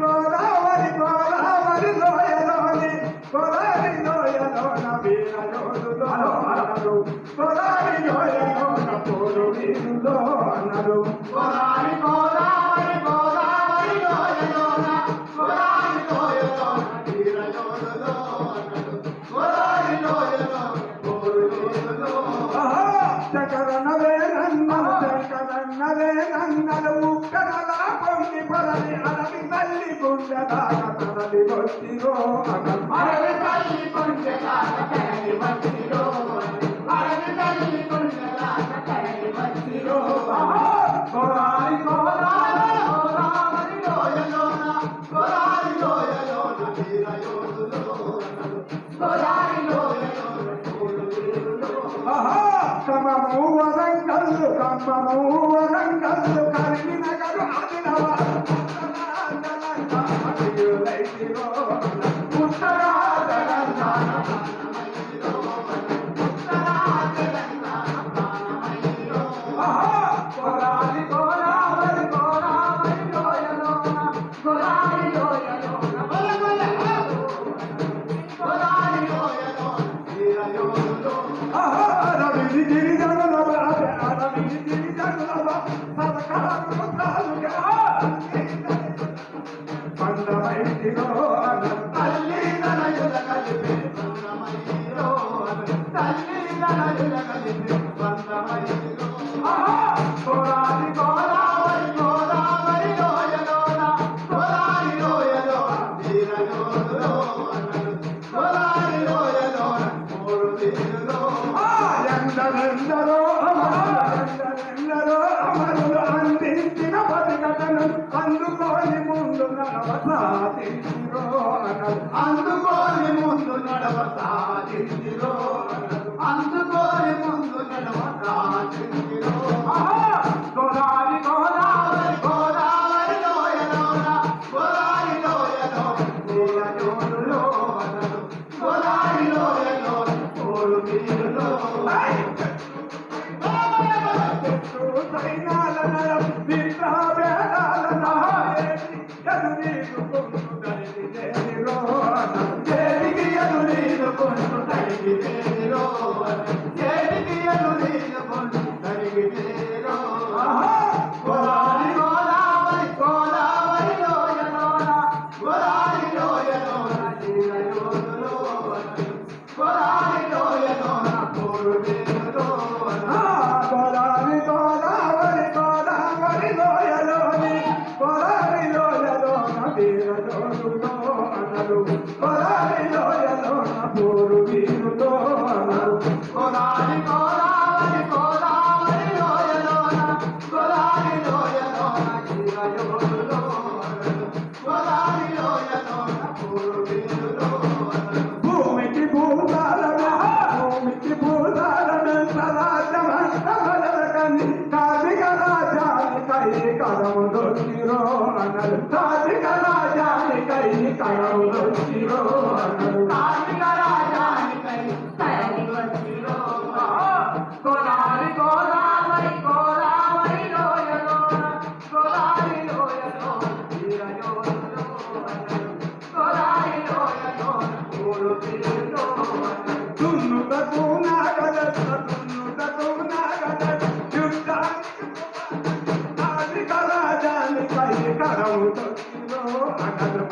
గోదావరి అడవి తల్లి గుండెదాక తరలి వచ్చిరో తల్లి వచ్చిరో తల్లి వచ్చిరో లోయలోన లోయలోన వీరయోధులో. లోయలోన ఆహా, గడు ఆదిలవాడు ముందు నడవసాధించిరో అందుకోని ముందు నడవ సాగించిరో అందుకోని ముందు నడవ సాగించిరో ఆహా, గోదావరి గోదావరి గోదావరి లోయలోన గోదావరి లోయలోన వీరయోధులో అన్నడు. గోదావరి లోయలోన మూడు వీరులో చెట్టు సైనాల రాజానికై కడము దొరికిరో అనలు కార్మిక రాజానికై కడము దొరికిరో అనలు కార్మిక రాజానికై తరలి వచ్చిరో గోదావరి గోదావరి గోదావరి లోయలోన గోదావరి లోయలోన వీరయోధులో అన్నడు. గోదావరి లోయలోన మూడు వీరులో అన్నడు. దున్నుటకు నాగదత్త దున్నుటకు నాగదత్త దొరికిరో